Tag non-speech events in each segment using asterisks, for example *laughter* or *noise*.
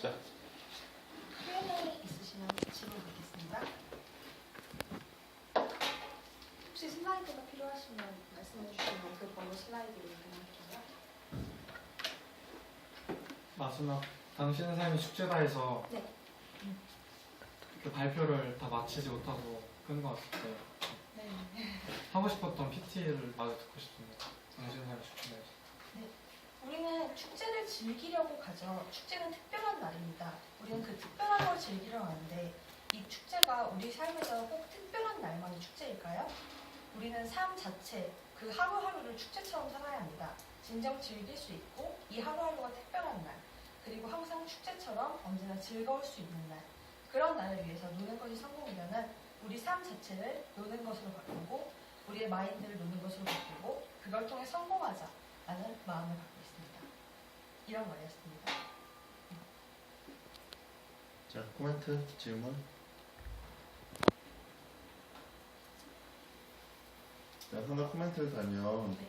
자, Q&A 있으시면 질문 받겠습니다. 혹시 슬라이드가 필요하시면 말씀해 주시면 그 번호 슬라이드로 이동할게요. 마지막 당신의 삶이 축제다에서 네. 그 발표를 다 마치지 못하고 끈 것 같아요. 네. 하고 싶었던 PT를 마저 듣고 싶습니다. 당신의 삶이 축제다에서. 우리는 축제를 즐기려고 가죠. 축제는 특 별한 날입니다. 우리는 그 특별한 걸 즐기려 하는데 이 축제가 우리 삶에서 꼭 특별한 날만이 축제일까요? 우리는 삶 자체, 그 하루하루를 축제처럼 살아야 합니다. 진정 즐길 수 있고 이 하루하루가 특별한 날, 그리고 항상 축제처럼 언제나 즐거울 수 있는 날. 그런 날을 위해서 노는 것이 성공이면은 우리 삶 자체를 노는 것으로 바꾸고 우리의 마인드를 노는 것으로 바꾸고 그걸 통해 성공하자 라는 마음을 갖고 있습니다. 이런 말이었습니다. 자 코멘트 질문. 자, 하나 코멘트를 달면 네.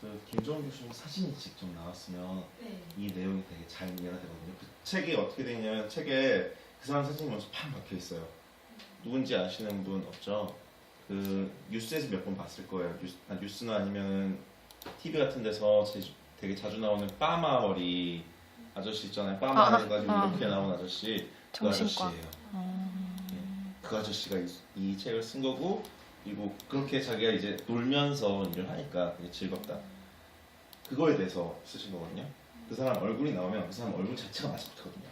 그 김정은 교수님 사진이 직접 나왔으면 네. 이 내용이 되게 잘 이해가 되거든요. 그 책이 어떻게 되냐면 책에 그 사람 사진이 먼저 팍 박혀 있어요. 누군지 아시는 분 없죠? 그 뉴스에서 몇 번 봤을 거예요. 뉴스, 아, 뉴스나 아니면 TV 같은 데서 제- 되게 자주 나오는 빠마 머리 아저씨 있잖아요. 빠마 아, 해가지고 아. 이렇게 나온 아저씨 그 정신과. 아저씨예요. 예. 그 아저씨가 이, 이 책을 쓴 거고 그리고 그렇게 자기가 이제 놀면서 일을 하니까 되게 즐겁다. 그거에 대해서 쓰신 거거든요. 그 사람 얼굴이 나오면 그 사람 얼굴 자체가 맞지 못하거든요.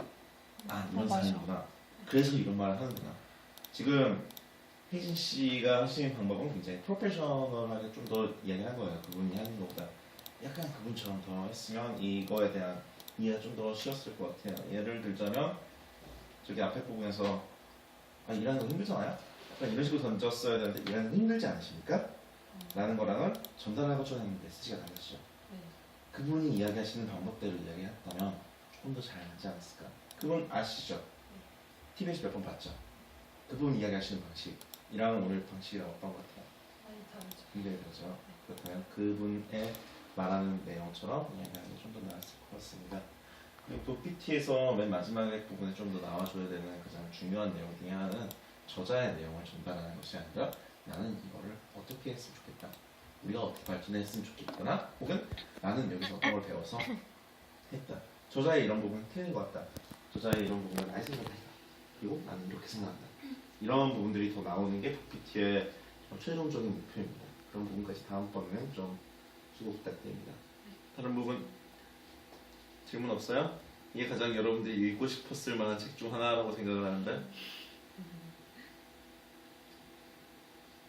아 이런 어, 맞아. 사람이구나. 그래서 이런 말을 하는구나. 지금 혜진 씨가 하시는 방법은 굉장히 프로페셔널하게 좀 더 이야기한 거예요. 그분이 하는 것보다 약간 그분처럼 더 했으면 이거에 대한 이해가 좀 더 쉬웠을 것 같아요. 예를 들자면 저기 앞에 부분에서 아 일하는 거 힘들잖아요. 약간 이런 식으로 던졌어야 되는데 일하는 거 힘들지 않으십니까? 라는 거랑은 전달하고 전하는 메시지가 달라지죠. 네. 그분이 이야기하시는 방법대로 이야기했다면 조금 더 잘 맞지 않았을까? 그분 아시죠? TV에서 몇 번 봤죠? 그분 이야기하시는 방식이랑 오늘 방식이랑 어떤 것 같아요? 많이 다르죠. 굉장히 다르죠? 그렇다면 그분의 말하는 내용처럼 이야기하는 게 좀 더 나았을 것 같습니다. 또 PT에서 맨 마지막에 부분에 좀 더 나와줘야 되는 가장 중요한 내용 중에 하나는 저자의 내용을 전달하는 것이 아니라 나는 이거를 어떻게 했으면 좋겠다. 우리가 어떻게 발전했으면 좋겠거나 혹은 나는 여기서 어떤 걸 배워서 했다. 저자의 이런 부분은 틀린 것 같다. 저자의 이런 부분은 나의 생각이 아니다. 그리고 나는 이렇게 생각한다. 이런 부분들이 더 나오는 게 PT의 최종적인 목표입니다. 그런 부분까지 다음번에는 좀 수고 부탁드립니다. 다른 부분 질문 없어요? 이게 가장 여러분들이 읽고 싶었을 만한 책 중 하나라고 생각을 하는데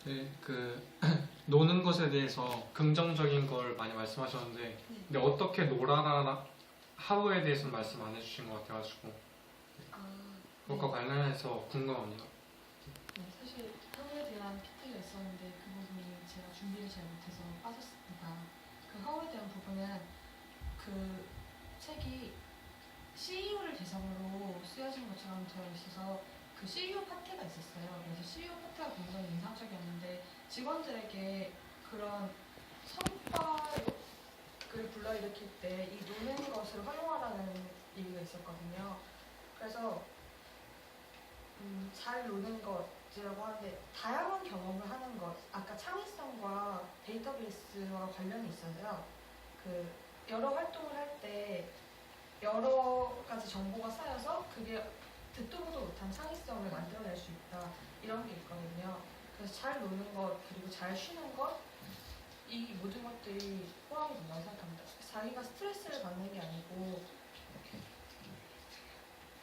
네, 그 *clears throat* 노는 것에 대해서 긍정적인 걸 많이 말씀하셨는데, 근데 어떻게 놀아라 하루에 대해서는 말씀 안 해주신 것 같아가지고 아, 그것과 관련해서 궁금합니다. 네, 사실 하루에 대한 PT가 있었는데 그 부분이 제가 준비를 잘 못해서 빠졌습니다. 그 하루에 대한 부분은 그 책이 CEO를 대상으로 쓰여진 것처럼 되어 있어서 그 CEO 파티가 있었어요. 그래서 CEO 파티가 굉장히 인상적이었는데 직원들에게 그런 성과를 불러일으킬 때 이 노는 것을 활용하라는 얘기가 있었거든요. 그래서 음, 잘 노는 것이라고 하는데 다양한 경험을 하는 것 아까 창의성과 데이터베이스와 관련이 있어서요 그 여러 활동을 할 때 여러 가지 정보가 쌓여서 그게 듣도 보도 못한 창의성을 만들어낼 수 있다. 이런 게 있거든요. 그래서 잘 노는 것 그리고 잘 쉬는 것 이 모든 것들이 포함이 된다고 생각합니다. 자기가 스트레스를 받는 게 아니고.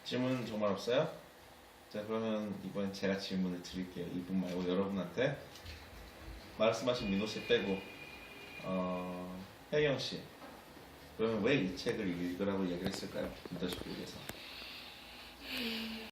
질문 정말 없어요? 자 그러면 이번엔 제가 질문을 드릴게요. 이분 말고 여러분한테. 말씀하신 민호 씨 빼고. 어, 혜경 씨 그러면 왜 이 책을 읽으라고 얘기를 했을까요? 리더십을 위해서